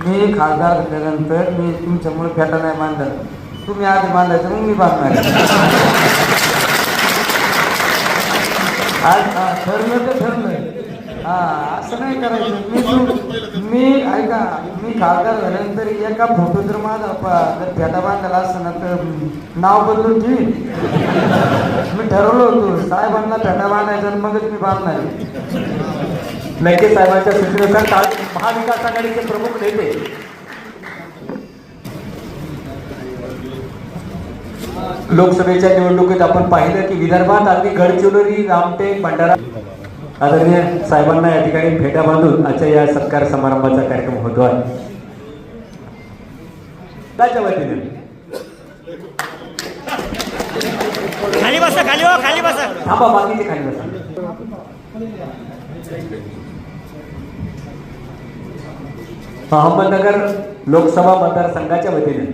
मी खासदार झाल्यानंतर मी तुमच्यामुळे फेटा नाही बांधत तुम्ही आधी बांधायचं मग मी बांधणार आज ठरलं तर ठरलं. हा असं नाही करायचं. मी मी ऐका मी खासदार झाल्यानंतर एका फोटो जर माझा जर फेटा बांधला असं ना तर नाव बदलून ठेवीन मी ठरवलं होतं. साहेबांना फेटा बांधायचा आणि मगच मी बांधणार लंके साहेबांच्या सूचनेनुसार काल महाविकास आघाडीचे प्रमुख नेते लोकसभेच्या निवडणुकीत आपण पाहिलं की विदर्भात अगदी गडचिरोली रामटेक भंडारा आदरणीय साहेबांना या ठिकाणी भेटा बांधून आजच्या या सत्कार समारंभाचा कार्यक्रम होतो आहे. त्याच्या वतीने. खाली बसा खाली हो खाली बसा. थांबा बाकीचे खाली बसा. अहमदनगर लोकसभा मतदारसंघाच्या वतीने.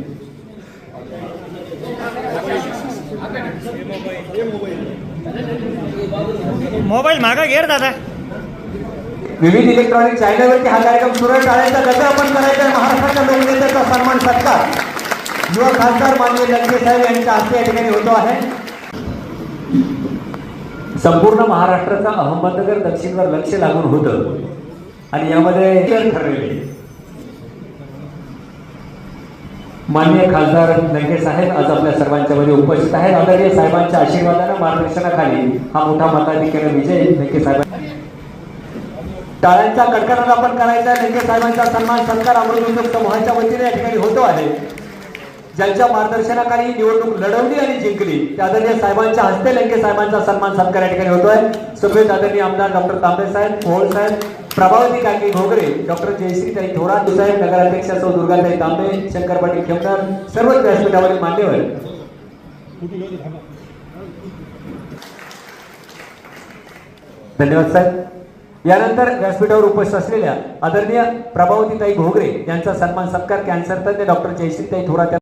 मोबाईल मागा घे रे दादा. विविध इलेक्ट्रॉनिक चॅनलवरती हा कार्यक्रम सुरू टाळायचा कसं आपण करायचा महाराष्ट्राच्या लोकनेत्याचा सन्मान सत्कार. युवा खासदार माननीय लंके साहेब यांच्या हस्ते या ठिकाणी होतो आहे. संपूर्ण महाराष्ट्राचा अहमदनगर दक्षिणवर लक्ष लागून होतं. आणि यामध्ये ठरलेले माननीय खासदार लंके साहेब आज आपल्या सर्वांच्या मध्ये उपस्थित आहेत. आदरणीय साहेबांच्या आशीर्वादानं मार्गदर्शनाखाली हा मोठा मताधिक्याने विजय लंके साहेब टाळ्यांचा कडकडाट आपण करायचा आहे. लंके साहेबांचा सन्मान सत्कार अमृत समूहाच्या वतीने या ठिकाणी होतो आहे. ज्यांच्या मार्गदर्शनाखाली निवडणूक लढवली आणि जिंकली त्या आदरणीय साहेबांच्या हस्ते लंके साहेबांचा सन्मान सत्कार या ठिकाणी होतोय सभेत आदरणीय आमदार डॉक्टर तांबे साहेब मोहोळ साहेब प्रभावती काकी घोगरे डॉक्टर जयश्रीताई थोरात साहेब नगराध्यक्ष सौ दुर्गाताई तांबे शंकर पाटील खेमदार सर्वच व्यासपीठावरील मान्यवर. धन्यवाद साहेब. यानंतर व्यासपीठावर उपस्थित असलेल्या आदरणीय प्रभावतीताई घोगरे यांचा सन्मान सत्कार कॅन्सर तज्ञ डॉक्टर जयश्रीताई थोरात